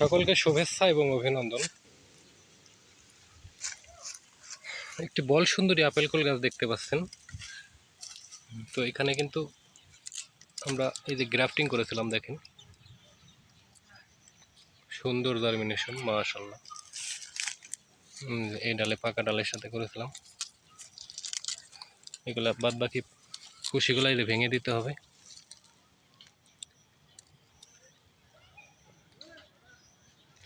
সকলকে শুভেচ্ছা এবং অভিনন্দন। একটি বল সুন্দরী আপেল কুল গাছ দেখতে পাচ্ছেন। তো এখানে কিন্তু আমরা এই যে গ্রাফটিং করেছিলাম, দেখেন। সুন্দর জার্মিনেশন মাশাল্লাহ এই ডালে, পাকা ডালের সাথে করেছিলাম। এগুলা বাদ বাকি কুশিগুলা এই ভেঙে দিতে হবে।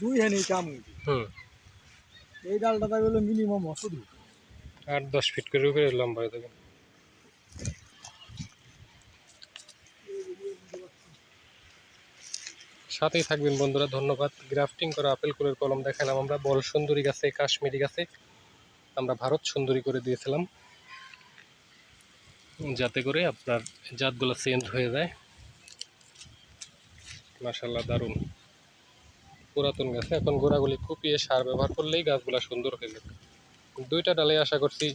দুই হ্যাঁ এই কাম। হুম। এই ডালটা হলো মিনিমাম অসুধ আট দশ ফিট করে উপরে লম্বা হয়ে থাকেন সাথেই থাকবেন বন্ধুরা ধন্যবাদ। গ্রাফটিং করা আপেল কুলের কলম দেখালাম আমরা বল সুন্দরী গাছে কাশ্মীরি গাছে আমরা ভারত সুন্দরী করে দিয়েছিলাম। যাতে করে আপনার জাতগুলো চেঞ্জ হয়ে যায়। মাসাল্লাহ দারুণ। পুরাতন গাছে। এখন গোড়াগুলি কুপিয়ে সার ব্যবহার করলেই গাছগুলো সুন্দর হয়ে যাবে। দুইটা ডালে আশা করছি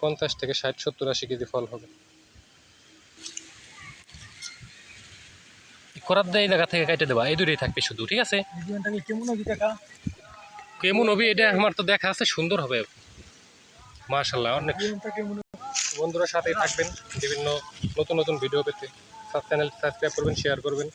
পঞ্চাশ থেকে ষাট সত্তর আশি কেজি ফল হবে। করার দেয় জায়গা থেকে কেটে দেবা। এই থাকবে শুধু ঠিক আছে? কেমন হবে এটা? আমার তো দেখা আছে সুন্দর হবে। মাশাল্লাহ অনেক বন্ধুরা সাথেই থাকবেন। বিভিন্ন নতুন নতুন ভিডিও পেতে চ্যানেল সাবস্ক্রাইব করবেন শেয়ার করবেন।